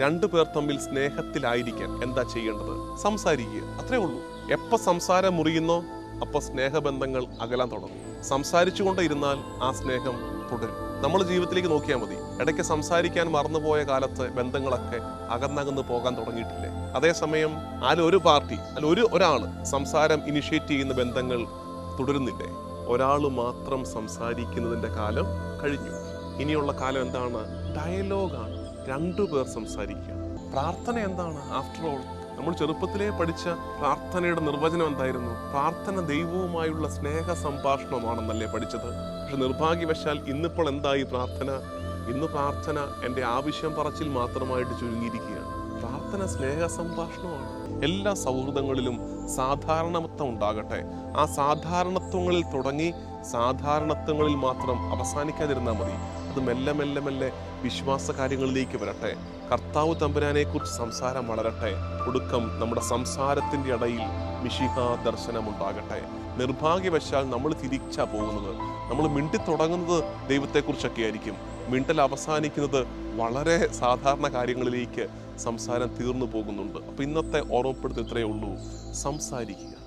രണ്ടു പേർ തമ്മിൽ സ്നേഹത്തിലായിരിക്കാൻ എന്താ ചെയ്യേണ്ടത്? സംസാരിക്കുക അത്രേ ഉള്ളൂ. എപ്പോൾ സംസാരം മുറിയുന്നോ അപ്പൊ സ്നേഹബന്ധങ്ങൾ അകലാൻ തുടങ്ങും. സംസാരിച്ചുകൊണ്ടിരുന്നാൽ ആ സ്നേഹം തുടരും. നമ്മൾ ജീവിതത്തിലേക്ക് നോക്കിയാൽ മതി. ഇടയ്ക്ക് സംസാരിക്കാൻ മറന്നുപോയ കാലത്ത് ബന്ധങ്ങളൊക്കെ അകന്നകന്ന് പോകാൻ തുടങ്ങിയിട്ടില്ലേ? അതേസമയം അതിൽ ഒരു പാർട്ടി അല്ല ഒരു ഒരാൾ സംസാരം ഇനിഷ്യേറ്റ് ചെയ്യുന്ന ബന്ധങ്ങൾ തുടരുന്നില്ലേ? ഒരാൾ മാത്രം സംസാരിക്കുന്നതിന്റെ കാലം കഴിഞ്ഞു. ഇനിയുള്ള കാലം എന്താണ്? ഡയലോഗാണ് രണ്ടു പേർ സംസാരിക്കുക. പ്രാർത്ഥന എന്താണ്? ആഫ്റ്റർ ഓൾ നമ്മൾ ചെറുപ്പത്തിലേ പഠിച്ച പ്രാർത്ഥനയുടെ നിർവചനം എന്തായിരുന്നു? പ്രാർത്ഥന ദൈവവുമായുള്ള സ്നേഹ സംഭാഷണമാണെന്നല്ലേ പഠിച്ചത്. പക്ഷെ നിർഭാഗ്യവശാൽ ഇന്നിപ്പോൾ എന്തായി പ്രാർത്ഥന? ഇന്ന് പ്രാർത്ഥന എന്റെ ആവശ്യം പറച്ചിൽ മാത്രമായിട്ട് ചുരുങ്ങിയിരിക്കുകയാണ്. പ്രാർത്ഥന സ്നേഹ സംഭാഷണമാണ് എല്ലാ സൗഹൃദങ്ങളിലും സാധാരണത്വം ഉണ്ടാകട്ടെ. ആ സാധാരണത്വങ്ങളിൽ തുടങ്ങി സാധാരണത്വങ്ങളിൽ മാത്രം അവസാനിക്കാതിരുന്നാൽ മതി. അത് മെല്ലെ മെല്ലെ മെല്ലെ വിശ്വാസ കാര്യങ്ങളിലേക്ക് വരട്ടെ. കർത്താവ് തമ്പുരാനെക്കുറിച്ച് സംസാരം വളരട്ടെ. ഒടുക്കം നമ്മുടെ സംസാരത്തിന്റെ ഇടയിൽ മിഷിഹ ദർശനമുണ്ടാകട്ടെ നിർഭാഗ്യവശാൽ നമ്മൾ തിരിച്ചാ പോകുന്നത്. നമ്മൾ മിണ്ടി തുടങ്ങുന്നത് ദൈവത്തെക്കുറിച്ചൊക്കെ ആയിരിക്കും മിണ്ടൽ അവസാനിക്കുന്നത് വളരെ സാധാരണ കാര്യങ്ങളിലേക്ക് സംസാരം തീർന്നു പോകുന്നുണ്ട്. അപ്പം ഇന്നത്തെ ഓർമ്മപ്പെടുത്തൽ ഇത്രയേ ഉള്ളൂ. സംസാരിക്കുക.